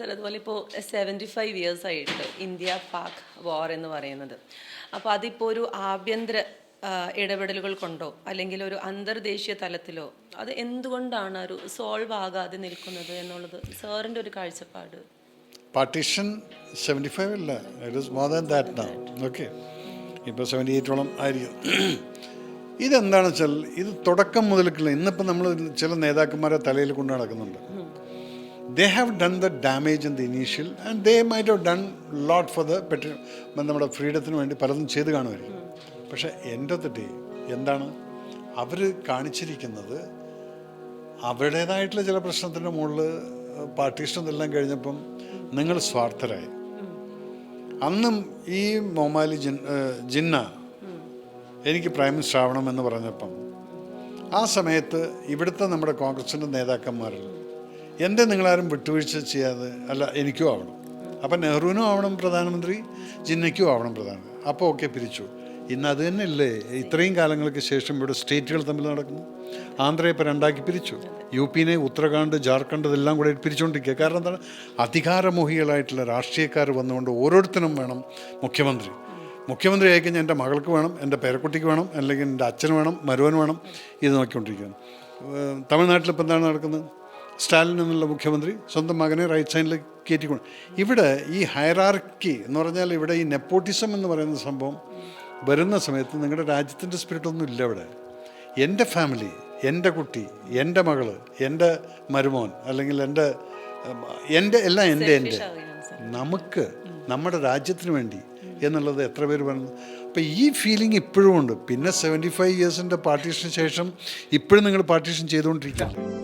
Sir അതുപോലെ ഇപ്പോൾ seventy five years ആയിട്ട് ഇന്ത്യ പാക് വാർ എന്ന് പറയുന്നത്. അപ്പോൾ അതിപ്പോൾ ഒരു ആഭ്യന്തര ഇടപെടലുകൾ കൊണ്ടോ അല്ലെങ്കിൽ ഒരു അന്തർദേശീയ തലത്തിലോ അത് എന്തുകൊണ്ടാണ് ഒരു സോൾവ് ആകാതെ നിൽക്കുന്നത് എന്നുള്ളത് സാറിന്റെ ഒരു കാഴ്ചപ്പാട്? പാർട്ടീഷൻ സെവന്റി ഫൈവ് അല്ല it is more than that okay ഇപ്പോൾ സെവന്റി എയ്റ്റോളം ആയിരിക്കും ഇതെന്താണെന്ന് വെച്ചാൽ ഇത് തുടക്കം മുതൽക്കുള്ള ഇന്നിപ്പോൾ നമ്മൾ ചില നേതാക്കന്മാരെ തലയിൽ കൊണ്ട് നടക്കുന്നുണ്ട്. They have done the damage in the initial and they might have done lot for the പെട്ടി നമ്മുടെ ഫ്രീഡത്തിന് വേണ്ടി പലതും ചെയ്ത് കാണുമായിരിക്കും. പക്ഷേ എന്റെ ഓഫ് ഡേ എന്താണ്? അവർ കാണിച്ചിരിക്കുന്നത് അവരുടേതായിട്ടുള്ള ചില പ്രശ്നത്തിന്റെ മുകളിൽ പാർട്ടീഷൻ എല്ലാം കഴിഞ്ഞപ്പം നിങ്ങൾ സ്വാർത്ഥരായി. അന്നും ഈ മൊമാലി ജിൻ ജിന്ന എനിക്ക് പ്രൈം മിനിസ്റ്റർ ആവണം എന്ന് പറഞ്ഞപ്പം ആ സമയത്ത് ഇവിടുത്തെ നമ്മുടെ കോൺഗ്രസിന്റെ നേതാക്കന്മാരിൽ എന്റെ നിങ്ങളാരും വിട്ടുവീഴ്ച ചെയ്യാതെ അല്ല എനിക്കും ആവണം. അപ്പം നെഹ്റുവിനും ആവണം പ്രധാനമന്ത്രി ജിന്നയ്ക്കും ആവണം പ്രധാന. അപ്പോൾ ഓക്കെ പിരിച്ചു. ഇന്ന് അത് തന്നെ ഇല്ലേ ഇത്രയും കാലങ്ങൾക്ക് ശേഷം ഇവിടെ സ്റ്റേറ്റുകൾ തമ്മിൽ നടക്കുന്നു. ആന്ധ്രയെ ഇപ്പോൾ രണ്ടാക്കി പിരിച്ചു. യു പിനെ ഉത്തരാഖണ്ഡ് ജാർഖണ്ഡ് ഇതെല്ലാം കൂടെ പിരിച്ചുകൊണ്ടിരിക്കുക കാരണം എന്താണ്? അധികാരമോഹികളായിട്ടുള്ള രാഷ്ട്രീയക്കാർ വന്നുകൊണ്ട് ഓരോരുത്തരും വേണം മുഖ്യമന്ത്രി. മുഖ്യമന്ത്രി ആയിക്കഴിഞ്ഞാൽ എന്റെ മകൾക്ക് വേണം എന്റെ പേരക്കുട്ടിക്ക് വേണം അല്ലെങ്കിൽ എന്റെ അച്ഛന് വേണം മരുവൻ വേണം ഇത് നോക്കിക്കൊണ്ടിരിക്കുകയാണ്. തമിഴ്നാട്ടിൽ ഇപ്പം എന്താണ് നടക്കുന്നത്? സ്റ്റാലിൻ എന്നുള്ള മുഖ്യമന്ത്രി സ്വന്തം മകനെ റൈറ്റ് സൈഡിൽ കയറ്റിക്കൊണ്ട്. ഇവിടെ ഈ ഹൈറാർക്കി എന്ന് പറഞ്ഞാൽ ഇവിടെ ഈ നെപ്പോട്ടിസം എന്ന് പറയുന്ന സംഭവം വരുന്ന സമയത്ത് നിങ്ങളുടെ രാജ്യത്തിന്റെ സ്പിരിറ്റ് ഒന്നും ഇല്ല ഇവിടെ. എന്റെ ഫാമിലി എന്റെ കുട്ടി എന്റെ മകൾ എന്റെ മരുമോൻ അല്ലെങ്കിൽ എന്റെ എന്റെ എല്ലാം എന്റെ എന്റെ. നമുക്ക് നമ്മുടെ രാജ്യത്തിന് വേണ്ടി എന്നുള്ളത് എത്ര പേര് പറഞ്ഞു? അപ്പം ഈ ഫീലിംഗ് ഇപ്പോഴും ഉണ്ട്. പിന്നെ സെവന്റി ഫൈവ് ഇയേഴ്സിന്റെ പാർട്ടീഷന് ശേഷം ഇപ്പോഴും നിങ്ങൾ പാർട്ടീഷൻ ചെയ്തുകൊണ്ടിരിക്കുകയാണ്